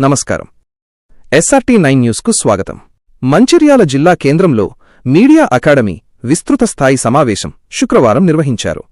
నమస్కారం. SRT nine న్యూస్కు స్వాగతం. మంచిర్యాల జిల్లా కేంద్రంలో మీడియా అకాడమీ విస్తృత స్థాయి సమావేశం శుక్రవారం నిర్వహించారు.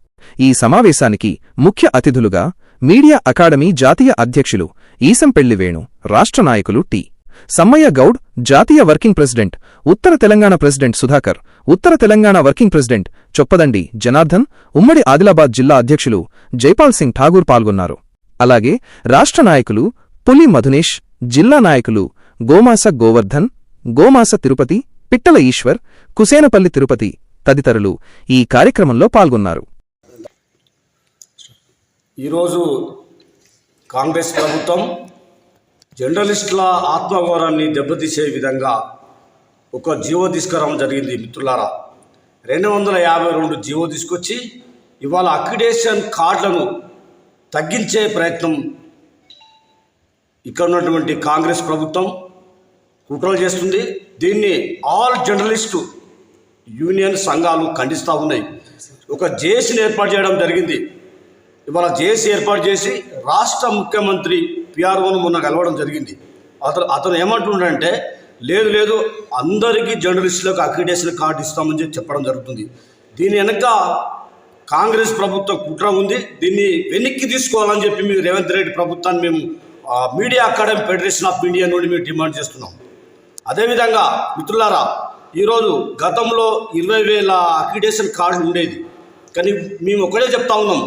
ఈ సమావేశానికి ముఖ్య అతిథులుగా మీడియా అకాడమీ జాతీయ అధ్యక్షులు ఈసంపెళ్ళి వేణు రాష్ట్ర నాయకులు టి. సమ్మయ్య గౌడ్ జాతీయ వర్కింగ్ ప్రెసిడెంట్ ఉత్తర తెలంగాణ ప్రెసిడెంట్ సుధాకర్ ఉత్తర తెలంగాణ వర్కింగ్ ప్రెసిడెంట్ చొప్పదండి జనార్దన్ ఉమ్మడి ఆదిలాబాద్ జిల్లా అధ్యక్షులు జైపాల్ సింగ్ ఠాగూర్ పాల్గొన్నారు. అలాగే రాష్ట్ర నాయకులు పులి మధునేష్ జిల్లా నాయకులు గోమాస గోవర్ధన్ గోమాస తిరుపతి పిట్టల ఈశ్వర్ కుసేనపల్లి తిరుపతి తదితరులు ఈ కార్యక్రమంలో పాల్గొన్నారు. ఈరోజు కాంగ్రెస్ ప్రభుత్వం జర్నలిస్టుల ఆత్మగౌరవాన్ని దెబ్బతీసే విధంగా ఒక జీవో తీసుకురావడం జరిగింది మిత్రులారా. రెండు వందల యాభై రెండు జీవో తీసుకొచ్చి ఇవాళ అక్రిడేషన్ కార్డులను తగ్గించే ప్రయత్నం ఇక్కడ ఉన్నటువంటి కాంగ్రెస్ ప్రభుత్వం కుట్రలు చేస్తుంది. దీన్ని ఆల్ జర్నలిస్టు యూనియన్ సంఘాలు ఖండిస్తూ ఉన్నాయి. ఒక జేసీని ఏర్పాటు చేయడం జరిగింది. ఇవాళ జేసీ ఏర్పాటు చేసి రాష్ట్ర ముఖ్యమంత్రి పిఆర్ఓను మొన్న కలవడం జరిగింది. అతను అతను ఏమంటుండంటే లేదు లేదు అందరికీ జర్నలిస్టులకు అక్రిడేషన్ కార్డు ఇస్తామని చెప్పి చెప్పడం జరుగుతుంది. దీని వెనక కాంగ్రెస్ ప్రభుత్వం కుట్ర ఉంది. దీన్ని వెనక్కి తీసుకోవాలని చెప్పి మీ రేవంత్ రెడ్డి ప్రభుత్వాన్ని మేము media academy federation of India నుండి మేము డిమాండ్ చేస్తున్నాం. అదేవిధంగా మిత్రులారా ఈరోజు గతంలో ఇరవై వేల అక్రిడేషన్ కార్డులు ఉండేది. కానీ మేము ఒకటే చెప్తా ఉన్నాం.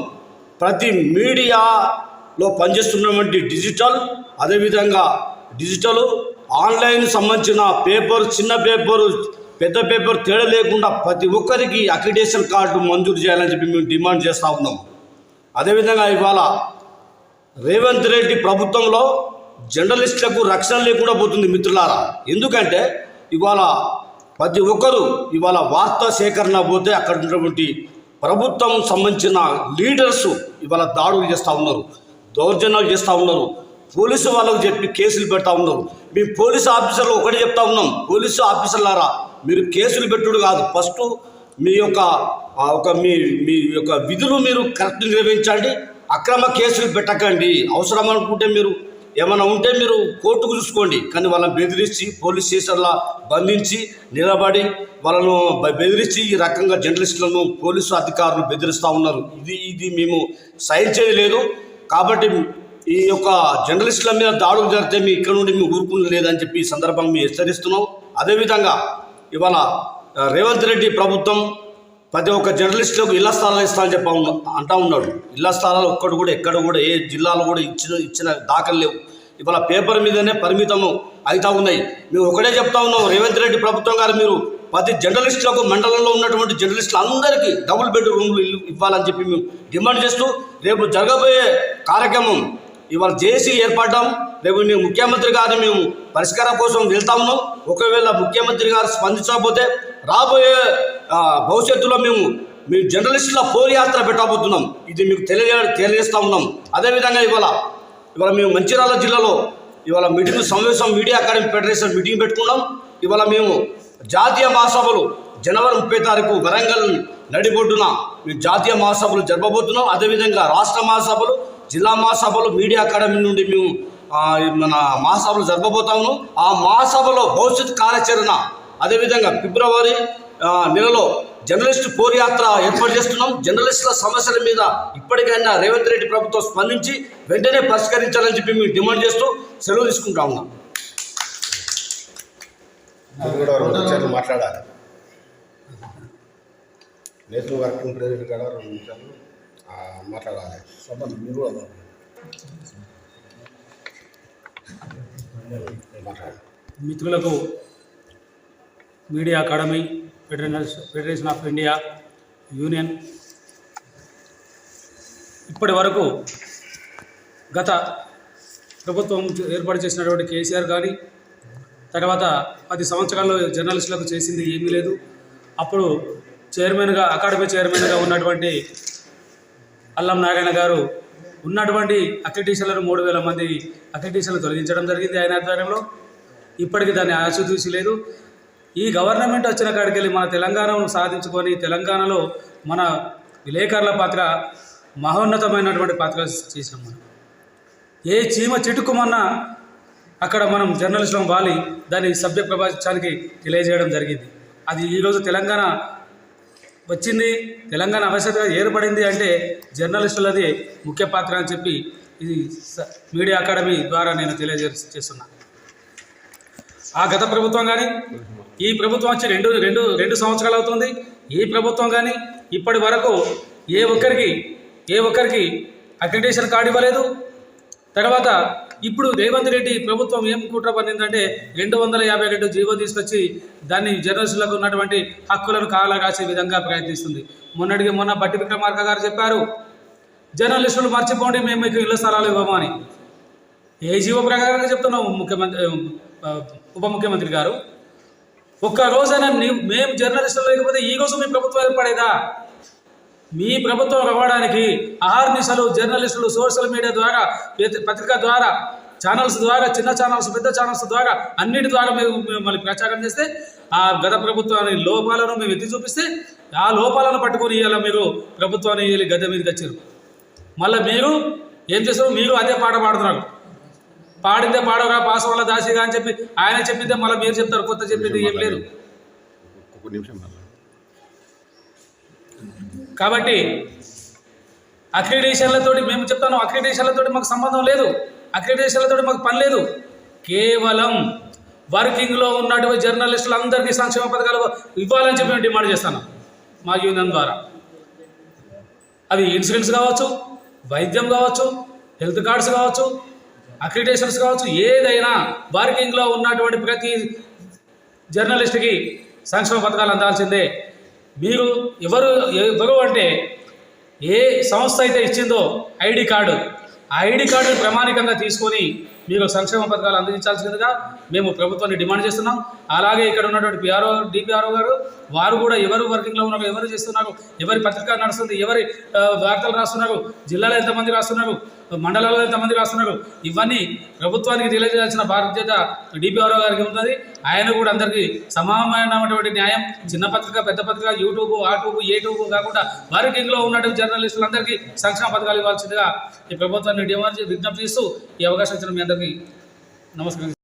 ప్రతి మీడియాలో పనిచేస్తున్నటువంటి డిజిటల్ అదేవిధంగా డిజిటల్ ఆన్లైన్ సంబంధించిన పేపర్ చిన్న పేపరు పెద్ద పేపర్ తేడా లేకుండా ప్రతి ఒక్కరికి అక్రిడేషన్ కార్డు మంజూరు చేయాలని చెప్పి మేము డిమాండ్ చేస్తూ ఉన్నాం. అదేవిధంగా ఇవాళ రేవంత్ రెడ్డి ప్రభుత్వంలో జర్నలిస్టులకు రక్షణ లేకుండా పోతుంది మిత్రులారా. ఎందుకంటే ఇవాళ ప్రతి ఒక్కరూ ఇవాళ వార్తా సేకరణ పోతే అక్కడ ఉన్నటువంటి ప్రభుత్వం సంబంధించిన లీడర్స్ ఇవాళ దాడులు చేస్తూ ఉన్నారు దౌర్జన్యాలు చేస్తూ ఉన్నారు పోలీసు వాళ్ళకు చెప్పి కేసులు పెడతా ఉన్నారు. మేము పోలీసు ఆఫీసర్లు ఒకటి చెప్తా ఉన్నాం పోలీసు ఆఫీసర్లారా మీరు కేసులు పెట్టుడు కాదు ఫస్ట్ మీ యొక్క ఆ, ఒక మీ మీ యొక్క విధులు మీరు కరెక్ట్ నిర్వహించండి అక్రమ కేసులు పెట్టకండి. అవసరం అనుకుంటే మీరు ఏమైనా ఉంటే మీరు కోర్టుకు చూసుకోండి. కానీ వాళ్ళని బెదిరించి పోలీస్ స్టేషన్లో బంధించి నిలబడి వాళ్ళను బ- బెదిరించి ఈ రకంగా జర్నలిస్టులను పోలీసు అధికారులు బెదిరిస్తూ ఉన్నారు. ఇది ఇది మేము సైన్ చేయలేదు. కాబట్టి ఈ యొక్క జర్నలిస్టుల మీద దాడులు జరిగితే మీ ఇక్కడ నుండి మేము ఊరుకుని లేదని చెప్పి ఈ సందర్భంగా మేము హెచ్చరిస్తున్నాం. అదేవిధంగా ఇవాళ రేవంత్ రెడ్డి ప్రభుత్వం ప్రతి ఒక్క జర్నలిస్టులకు ఇళ్ళ స్థలాలు ఇస్తామని చెప్పి అంటా ఉన్నాడు. ఇళ్ళ స్థలాలు ఒక్కడు కూడా ఎక్కడ కూడా ఏ జిల్లాలో కూడా ఇచ్చిన ఇచ్చిన దాఖలు లేవు. ఇవాళ పేపర్ మీదనే పరిమితము అవుతా ఉన్నాయి. మేము ఒకటే చెప్తా ఉన్నాం రేవంత్ రెడ్డి ప్రభుత్వం గారు మీరు ప్రతి జర్నలిస్టులకు మండలంలో ఉన్నటువంటి జర్నలిస్టులు అందరికీ డబుల్ బెడ్ రూమ్లు ఇల్లు ఇవ్వాలని చెప్పి మేము డిమాండ్ చేస్తూ రేపు జరగబోయే కార్యక్రమం ఇవాళ జేసీ ఏర్పడ్డాం. రేపు మేము ముఖ్యమంత్రి గారిని మేము పరిష్కారం కోసం వెళ్తా ఉన్నాం. ఒకవేళ ముఖ్యమంత్రి గారు స్పందించకపోతే రాబోయే భవిష్యత్తులో మేము మేము జర్నలిస్టుల పోల్ యాత్ర పెట్టబోతున్నాం. ఇది మీకు తెలియ తెలియజేస్తా ఉన్నాం. అదేవిధంగా ఇవాళ ఇవాళ మేము మంచిర్యాల జిల్లాలో ఇవాళ మీటింగ్ సమావేశం మీడియా అకాడమీ ఫెడరేషన్ మీటింగ్ పెట్టుకున్నాం. ఇవాళ మేము జాతీయ మహాసభలు జనవరి ముప్పై తారీఖు వరంగల్ నడిబొడ్డున మేము జాతీయ మహాసభలు జరపబోతున్నాం. అదేవిధంగా రాష్ట్ర మహాసభలు జిల్లా మహాసభలు మీడియా అకాడమీ నుండి మేము మన మహాసభలు జరపబోతాము ఆ మహాసభలో భవిష్యత్ కార్యాచరణ అదేవిధంగా ఫిబ్రవరి నెలలో జర్నలిస్ట్ పోర్ యాత్ర ఏర్పాటు చేస్తున్నాం. జర్నలిస్టుల సమస్యల మీద ఇప్పటికైనా రేవంత్ రెడ్డి ప్రభుత్వం స్పందించి వెంటనే పరిష్కరించాలని చెప్పి మేము డిమాండ్ చేస్తూ సెలవు తీసుకుంటా ఉన్నాం. మాట్లాడాలి. నేషనల్ వర్కింగ్ ప్రెసిడెంట్ కూడా రెండు నిమిషాలు మాట్లాడాలి. సభను మీరు కూడా మిత్రులకు media academy federals federation of India union ఇప్పటి వరకు గత ప్రభుత్వం ఏర్పాటు చేసినటువంటి కేసీఆర్ కానీ తర్వాత పది సంవత్సరాల్లో జర్నలిస్టులకు చేసింది ఏమీ లేదు. అప్పుడు చైర్మన్గా అకాడమీ చైర్మన్గా ఉన్నటువంటి అల్లం నారాయణ గారు ఉన్నటువంటి అక్రిడిషన్లను మూడు వేల మంది అక్రిడిషన్లు తొలగించడం జరిగింది ఆయన ఆధ్వర్యంలో. ఇప్పటికీ దాన్ని ఆశ చూసి లేదు ఈ గవర్నమెంట్ వచ్చిన కాడికి వెళ్ళి మన తెలంగాణను సాధించుకొని తెలంగాణలో మన విలేకరుల పాత్ర మహోన్నతమైనటువంటి పాత్ర చేసినాం మనం. ఏ చీమ చిటుకుమన్నా అక్కడ మనం జర్నలిస్టులం వాలి దాని సభ్య ప్రపంచానికి తెలియజేయడం జరిగింది. అది ఈరోజు తెలంగాణ వచ్చింది తెలంగాణ అవసరత ఏర్పడింది అంటే జర్నలిస్టులది ముఖ్య పాత్ర అని చెప్పి ఇది మీడియా అకాడమీ ద్వారా నేను తెలియజే ఆ గత ప్రభుత్వం కానీ ఈ ప్రభుత్వం వచ్చి రెండు రెండు రెండు సంవత్సరాలు అవుతుంది. ఈ ప్రభుత్వం కానీ ఇప్పటి వరకు ఏ ఒక్కరికి ఏ ఒక్కరికి అక్రిడేషన్ కార్డు ఇవ్వలేదు. తర్వాత ఇప్పుడు రేవంత్ రెడ్డి ప్రభుత్వం ఏం కుట్ర పన్నిందంటే రెండు వందల యాభై రెండు జీవో తీసుకొచ్చి దాన్ని జర్నలిస్టులకు ఉన్నటువంటి హక్కులను కాలా రాసే విధంగా ప్రయత్నిస్తుంది. మొన్నటికి మొన్న బట్టి విక్రమార్క గారు చెప్పారు జర్నలిస్టులు మర్చిపోండి మేము మీకు ఇళ్ళ స్థలాలు ఇవ్వమని ఏ జీవో ప్రకారంగా చెప్తున్నాం ముఖ్యమంత్రి ఉప ముఖ్యమంత్రి గారు ఒక్క రోజైనా మేము జర్నలిస్టులు లేకపోతే ఈ రోజు మీ ప్రభుత్వం ఏర్పడేదా? మీ ప్రభుత్వం రావడానికి అహర్నిశలు జర్నలిస్టులు సోషల్ మీడియా ద్వారా పత్రిక ద్వారా ఛానల్స్ ద్వారా చిన్న ఛానల్స్ పెద్ద ఛానల్స్ ద్వారా అన్నిటి ద్వారా మేము మిమ్మల్ని మళ్ళీ ప్రచారం చేస్తే ఆ గత ప్రభుత్వాన్ని లోపాలను మేము ఎత్తి చూపిస్తే ఆ లోపాలను పట్టుకొని ఇవాళ మీరు ప్రభుత్వాన్ని వీళ్ళ గద్దె మీదకి వచ్చారు. మళ్ళీ మీరు ఏం చేస్తారు మీరు అదే పాట పాడుతున్నారు. పాడిందే పాడవరా పాస్ వల్ల దాసిగా అని చెప్పి ఆయన చెప్పిందే మళ్ళీ మీరు చెప్తారు కొత్త చెప్పింది ఏం లేదు. కాబట్టి అక్రిడేషన్లతోటి మేము చెప్తాను అక్రిడేషన్లతోటి మాకు సంబంధం లేదు అక్రిడేషన్లతోటి మాకు పని లేదు. కేవలం వర్కింగ్లో ఉన్నటువంటి జర్నలిస్టులందరికీ సంక్షేమ పథకాలు ఇవ్వాలని చెప్పి మేము డిమాండ్ చేస్తాను మా యూనియన్ ద్వారా. అవి ఇన్సూరెన్స్ కావచ్చు వైద్యం కావచ్చు హెల్త్ కార్డ్స్ కావచ్చు అక్రిడేషన్స్ కావచ్చు ఏదైనా వర్కింగ్లో ఉన్నటువంటి ప్రతి జర్నలిస్ట్కి సంక్షేమ పథకాలు అందాల్సిందే. మీరు ఎవరు ఎవరు అంటే ఏ సంస్థ అయితే ఇచ్చిందో ఐడి కార్డు ఆ ఐడి కార్డును ప్రామాణికంగా తీసుకొని మీరు సంక్షేమ పథకాలు అందించాల్సిందిగా మేము ప్రభుత్వాన్ని డిమాండ్ చేస్తున్నాం. అలాగే ఇక్కడ ఉన్నటువంటి పిఆర్ఓ డిపిఆర్ఓ గారు వారు కూడా ఎవరు వర్కింగ్లో ఉన్నారు ఎవరు చేస్తున్నారు ఎవరి పత్రిక నడుస్తుంది ఎవరి వార్తలు రాస్తున్నారు జిల్లాలో ఎంతమంది రాస్తున్నారు మండలాల్లో ఎంతమంది రాస్తున్నారు? ఇవన్నీ ప్రభుత్వానికి తెలియజేయాల్సిన బాధ్యత డిపిఆర్ఓ గారికి ఉంటుంది ఆయన కూడా అందరికీ సమానమైనటువంటి న్యాయం చిన్న పత్రిక పెద్ద పత్రిక యూట్యూబ్ ఆటూబ్ ఏటూబ్ కాకుండా వర్కింగ్లో ఉన్నటువంటి జర్నలిస్టులందరికీ సంక్షేమ పథకాలు ఇవ్వాల్సిందిగా ఈ ప్రభుత్వాన్ని డిమాండ్ విజ్ఞప్తి చేస్తూ ఈ అవకాశం ఇచ్చిన మీ అందరికీ నమస్కారం.